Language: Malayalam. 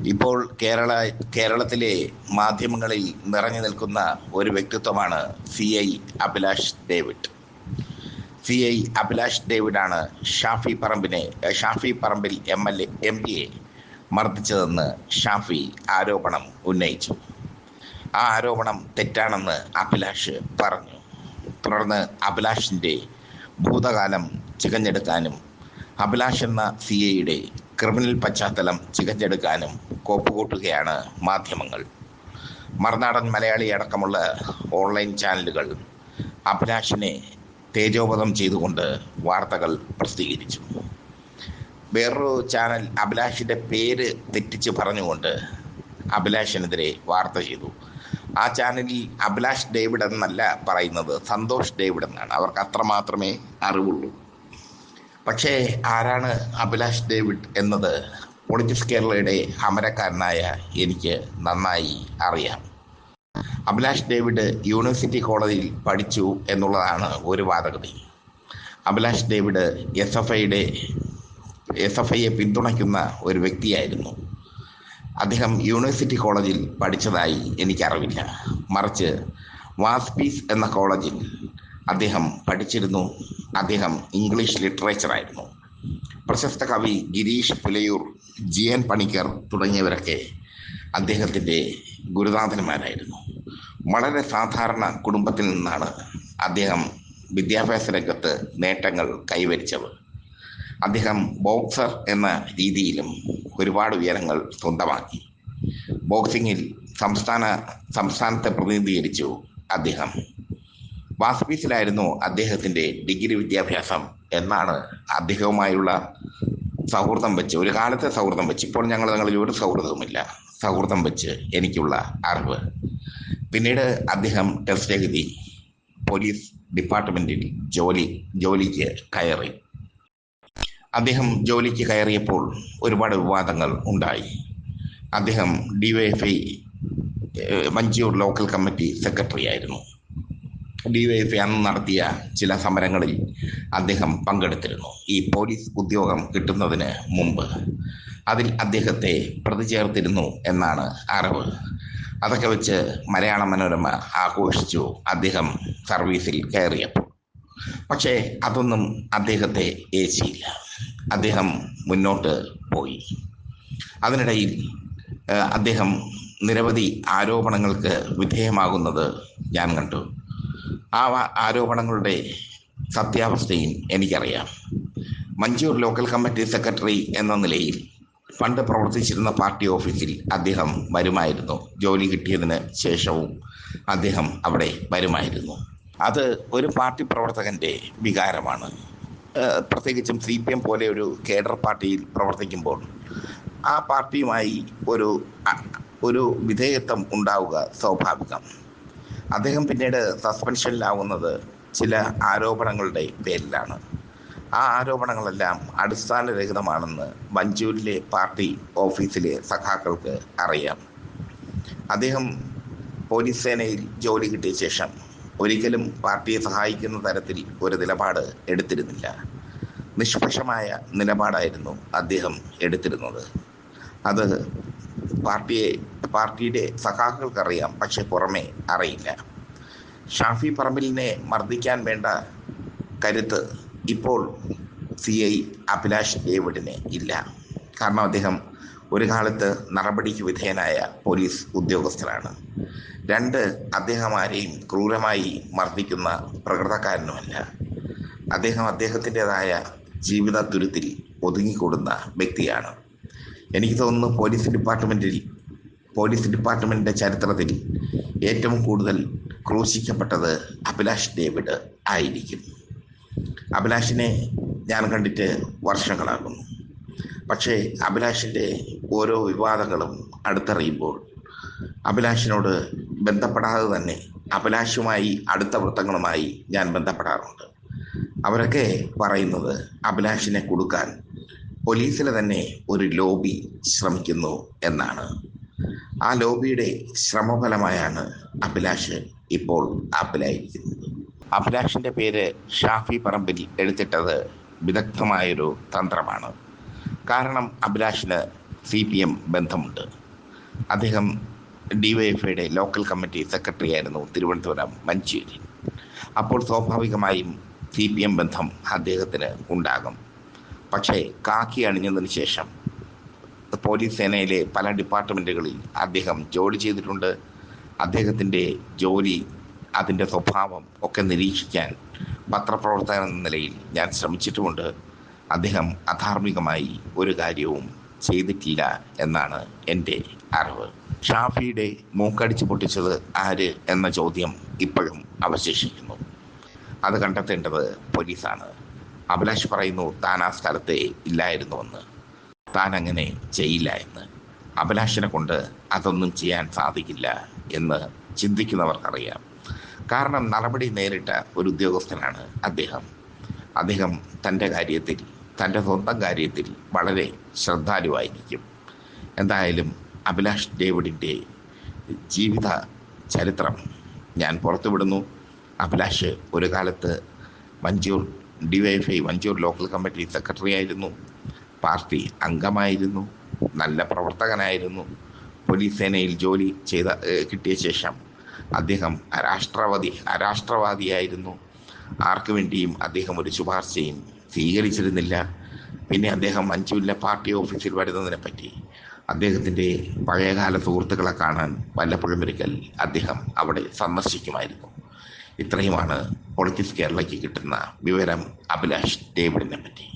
ഇപ്പോൾ കേരള കേരളത്തിലെ മാധ്യമങ്ങളിൽ നിറഞ്ഞു നിൽക്കുന്ന ഒരു വ്യക്തിത്വമാണ് C I Abhilash David. C I Abhilash ഡേവിഡാണ് Shafi പറമ്പിനെ Shafi Parambil M L A M പിയെ മർദ്ദിച്ചതെന്ന് ഷാഫി ആരോപണം ഉന്നയിച്ചു. ആ ആരോപണം തെറ്റാണെന്ന് അഭിലാഷ് പറഞ്ഞു. തുടർന്ന് അഭിലാഷിന്റെ ഭൂതകാലം ചികഞ്ഞെടുക്കാനും അഭിലാഷ് എന്ന സി ഐയുടെ ക്രിമിനൽ പശ്ചാത്തലം ചികഞ്ഞെടുക്കാനും കോപ്പുകൂട്ടുകയാണ് മാധ്യമങ്ങൾ. മറുനാടൻ മലയാളി അടക്കമുള്ള ഓൺലൈൻ ചാനലുകൾ അഭിലാഷിനെ തേജോവധം ചെയ്തുകൊണ്ട് വാർത്തകൾ പ്രസിദ്ധീകരിച്ചു. വേറൊരു ചാനൽ അഭിലാഷിന്റെ പേര് തെറ്റിച്ച് പറഞ്ഞുകൊണ്ട് അഭിലാഷിനെതിരെ വാർത്ത ചെയ്തു. ആ ചാനലിൽ അഭിലാഷ് ഡേവിഡ് എന്നല്ല പറയുന്നത് സന്തോഷ് ഡേവിഡ് എന്നാണ്. അവർക്ക് അത്രമാത്രമേ അറിവുള്ളൂ. പക്ഷേ ആരാണ് അഭിലാഷ് ഡേവിഡ് എന്നത് പൊളിറ്റിക്സ് കേരളയുടെ അമരക്കാരനായ എനിക്ക് നന്നായി അറിയാം. അഭിലാഷ് ഡേവിഡ് യൂണിവേഴ്സിറ്റി കോളേജിൽ പഠിച്ചു എന്നുള്ളതാണ് ഒരു വാദഗതി. അഭിലാഷ് ഡേവിഡ് എസ് എഫ് ഐയുടെ എസ് എഫ് ഐയെ പിന്തുണയ്ക്കുന്ന ഒരു വ്യക്തിയായിരുന്നു. അദ്ദേഹം യൂണിവേഴ്സിറ്റി കോളേജിൽ പഠിച്ചതായി എനിക്കറിവില്ല. മറിച്ച് വാസ്പീസ് എന്ന കോളേജിൽ അദ്ദേഹം പഠിച്ചിരുന്നു. അദ്ദേഹം ഇംഗ്ലീഷ് ലിറ്ററേച്ചർ ആയിരുന്നു. പ്രശസ്ത കവി ഗിരീഷ് പുലയൂർ ജി എൻ പണിക്കർ തുടങ്ങിയവരൊക്കെ അദ്ദേഹത്തിന്റെ ഗുരുനാഥന്മാരായിരുന്നു. വളരെ സാധാരണ കുടുംബത്തിൽ നിന്നാണ് അദ്ദേഹം വിദ്യാഭ്യാസ രംഗത്ത് നേട്ടങ്ങൾ കൈവരിച്ചത്. അദ്ദേഹം ബോക്സർ എന്ന രീതിയിലും ഒരുപാട് ഉയരങ്ങൾ സ്വന്തമാക്കി. ബോക്സിങ്ങിൽ സംസ്ഥാന സംസ്ഥാനത്തെ പ്രതിനിധീകരിച്ചു അദ്ദേഹം. വാസ്പീസിലായിരുന്നു അദ്ദേഹത്തിന്റെ ഡിഗ്രി വിദ്യാഭ്യാസം എന്നാണ് അദ്ദേഹവുമായുള്ള സൗഹൃദം വെച്ച് ഒരു കാലത്തെ സൗഹൃദം വെച്ച്. ഇപ്പോൾ ഞങ്ങൾ തങ്ങളിൽ ഒരു സൗഹൃദവുമില്ല. സൗഹൃദം വെച്ച് എനിക്കുള്ള അറിവ്. പിന്നീട് അദ്ദേഹം ടെസ്റ്റ് എഴുതി പോലീസ് ഡിപ്പാർട്ട്മെന്റിൽ ജോലി ജോലിക്ക് കയറി. അദ്ദേഹം ജോലിക്ക് കയറിയപ്പോൾ ഒരുപാട് വിവാദങ്ങൾ ഉണ്ടായി. അദ്ദേഹം DYFI Manchoor local committee secretary ആയിരുന്നു ഡിവൈഎഫ്ഐ അന്ന് നടത്തിയ ചില സമരങ്ങളിൽ അദ്ദേഹം പങ്കെടുത്തിരുന്നു. ഈ പോലീസ് ഉദ്യോഗം കിട്ടുന്നതിന് മുമ്പ് അതിൽ അദ്ദേഹത്തെ പ്രതി ചേർത്തിരുന്നു എന്നാണ് അറിവ്. അതൊക്കെ വെച്ച് മലയാള മനോരമ ആഘോഷിച്ചു അദ്ദേഹം സർവീസിൽ കയറിയപ്പോൾ. പക്ഷേ അതൊന്നും അദ്ദേഹത്തെ ഏച്ചിയില്ല അദ്ദേഹം മുന്നോട്ട് പോയി. അതിനിടയിൽ അദ്ദേഹം നിരവധി ആരോപണങ്ങൾക്ക് വിധേയമാകുന്നത് ഞാൻ കണ്ടു. ആ ആരോപണങ്ങളുടെ സത്യാവസ്ഥയും എനിക്കറിയാം. മഞ്ചൂർ ലോക്കൽ കമ്മിറ്റി സെക്രട്ടറി എന്ന നിലയിൽ പണ്ട് പ്രവർത്തിച്ചിരുന്ന പാർട്ടി ഓഫീസിൽ അദ്ദേഹം വരുമായിരുന്നു. ജോലി കിട്ടിയതിന് ശേഷവും അദ്ദേഹം അവിടെ വരുമായിരുന്നു. അത് ഒരു പാർട്ടി പ്രവർത്തകന്റെ വികാരമാണ്. പ്രത്യേകിച്ചും സി പി എം പോലെ ഒരു കേഡർ പാർട്ടിയിൽ പ്രവർത്തിക്കുമ്പോൾ ആ പാർട്ടിയുമായി ഒരു ഒരു വിധേയത്വം ഉണ്ടാവുക സ്വാഭാവികം. അദ്ദേഹം പിന്നീട് സസ്പെൻഷനിലാവുന്നത് ചില ആരോപണങ്ങളുടെ പേരിലാണ്. ആ ആരോപണങ്ങളെല്ലാം അടിസ്ഥാനരഹിതമാണെന്ന് മഞ്ചൂരിലെ പാർട്ടി ഓഫീസിലെ സഖാക്കൾക്ക് അറിയാം. അദ്ദേഹം പോലീസ് സേനയിൽ ജോലി കിട്ടിയ ശേഷം ഒരിക്കലും പാർട്ടിയെ സഹായിക്കുന്ന തരത്തിൽ ഒരു നിലപാട് എടുത്തിരുന്നില്ല. നിഷ്പക്ഷമായ നിലപാടായിരുന്നു അദ്ദേഹം എടുത്തിരുന്നത്. അത് പാർട്ടിയെ പാർട്ടിയുടെ സഖാക്കൾക്കറിയാം പക്ഷെ പുറമെ അറിയില്ല. ഷാഫി പറമ്പിലിനെ മർദ്ദിക്കാൻ വേണ്ട കരുത്ത് ഇപ്പോൾ സി ഐ അഭിലാഷ് ഡേവിഡിന് ഇല്ല. കാരണം അദ്ദേഹം ഒരു കാലത്ത് നടപടിക്ക് വിധേയനായ പോലീസ് ഉദ്യോഗസ്ഥനാണ്. രണ്ട് അദ്ദേഹം ആരെയും ക്രൂരമായി മർദ്ദിക്കുന്ന പ്രകൃതക്കാരനുമല്ല. അദ്ദേഹം അദ്ദേഹത്തിന്റെതായ ജീവിത തുരുത്തിൽ ഒതുങ്ങിക്കൂടുന്ന വ്യക്തിയാണ്. എനിക്ക് തോന്നുന്നു പോലീസ് ഡിപ്പാർട്ട്മെന്റിൽ പോലീസ് ഡിപ്പാർട്ട്മെന്റിന്റെ ചരിത്രത്തിൽ ഏറ്റവും കൂടുതൽ ക്രൂശിക്കപ്പെട്ടത് അഭിലാഷ് ഡേവിഡ് ആയിരിക്കും. അഭിലാഷിനെ ഞാൻ കണ്ടിട്ട് വർഷങ്ങളാകുന്നു. പക്ഷേ അഭിലാഷിന്റെ ഓരോ വിവാദങ്ങളും അടുത്തറിയുമ്പോൾ അഭിലാഷിനോട് ബന്ധപ്പെടാതെ തന്നെ അഭിലാഷുമായി അടുത്ത വൃത്തങ്ങളുമായി ഞാൻ ബന്ധപ്പെടാറുണ്ട്. അവരൊക്കെ പറയുന്നത് അഭിലാഷിനെ കൊടുക്കാൻ പോലീസിലെ തന്നെ ഒരു ലോബി ശ്രമിക്കുന്നു എന്നാണ്. ആ ലോബിയുടെ ശ്രമഫലമായാണ് അഭിലാഷ് ഇപ്പോൾ ആപ്പിലായിരിക്കുന്നത് അഭിലാഷിന്റെ പേര് ഷാഫി പറമ്പിൽ എടുത്തിട്ടത് വിദഗ്ധമായൊരു തന്ത്രമാണ്. കാരണം അഭിലാഷിന് സി പി എം ബന്ധമുണ്ട്. അദ്ദേഹം ഡിവൈഎഫ്ഐയുടെ ലോക്കൽ കമ്മിറ്റി സെക്രട്ടറി ആയിരുന്നു തിരുവനന്തപുരം മഞ്ചേരി. അപ്പോൾ സ്വാഭാവികമായും സി പി എം ബന്ധം അദ്ദേഹത്തിന് ഉണ്ടാകും. പക്ഷേ കാക്കി അണിഞ്ഞതിന് ശേഷം പോലീസ് സേനയിലെ പല ഡിപ്പാർട്ട്മെന്റുകളിൽ അദ്ദേഹം ജോലി ചെയ്തിട്ടുണ്ട്. അദ്ദേഹത്തിന്റെ ജോലി അതിന്റെ സ്വഭാവം ഒക്കെ നിരീക്ഷിക്കാൻ പത്രപ്രവർത്തകൻ എന്ന നിലയിൽ ഞാൻ ശ്രമിച്ചിട്ടുമുണ്ട്. അദ്ദേഹം അധാർമികമായി ഒരു കാര്യവും ചെയ്തിട്ടില്ല എന്നാണ് എന്റെ അറിവ്. ഷാഫിയുടെ മൂക്കടിച്ച് പൊട്ടിച്ചത് ആര് എന്ന ചോദ്യം ഇപ്പോഴും അവശേഷിക്കുന്നു. അത് കണ്ടെത്തേണ്ടത് പോലീസാണ്. അഭിലാഷ് പറയുന്നു താൻ ആ സ്ഥലത്തെ ഇല്ലായിരുന്നുവെന്ന്. താൻ അങ്ങനെ ചെയ്യില്ല എന്ന് അഭിലാഷനെ കൊണ്ട് അതൊന്നും ചെയ്യാൻ സാധിക്കില്ല എന്ന് ചിന്തിക്കുന്നവർക്കറിയാം. കാരണം നടപടി നേരിട്ട ഒരു ഉദ്യോഗസ്ഥനാണ് അദ്ദേഹം. അദ്ദേഹം തന്റെ കാര്യത്തിൽ തന്റെ സ്വന്തം കാര്യത്തിൽ വളരെ ശ്രദ്ധാലുവായിരിക്കും. എന്തായാലും അഭിലാഷ് ഡേവിഡിന്റെ ജീവിത ചരിത്രം ഞാൻ പുറത്തുവിടുന്നു. അഭിലാഷ് ഒരു കാലത്ത് Vanchoor DYFI Vanchoor local committee secretary ആയിരുന്നു. പാർട്ടി അംഗമായിരുന്നു നല്ല പ്രവർത്തകനായിരുന്നു. പോലീസ് സേനയിൽ ജോലി ചെയ്ത കിട്ടിയ ശേഷം അദ്ദേഹം അരാഷ്ട്രവാദി അരാഷ്ട്രവാദിയായിരുന്നു ആർക്കു വേണ്ടിയും അദ്ദേഹം ഒരു ശുപാർശയും സ്വീകരിച്ചിരുന്നില്ല. പിന്നെ അദ്ദേഹം മഞ്ചൂരിലെ പാർട്ടി ഓഫീസിൽ വരുന്നതിനെ പറ്റി അദ്ദേഹത്തിന്റെ പഴയകാല സുഹൃത്തുക്കളെ കാണാൻ വല്ലപ്പോഴും ഒരിക്കൽ അദ്ദേഹം അവിടെ സന്ദർശിക്കുമായിരുന്നു. ഇത്രയുമാണ് പൊളിറ്റിക്സ് കേരളയ്ക്ക് കിട്ടുന്ന വിവരം അഭിലാഷ് ഡേവിഡിനെ പറ്റി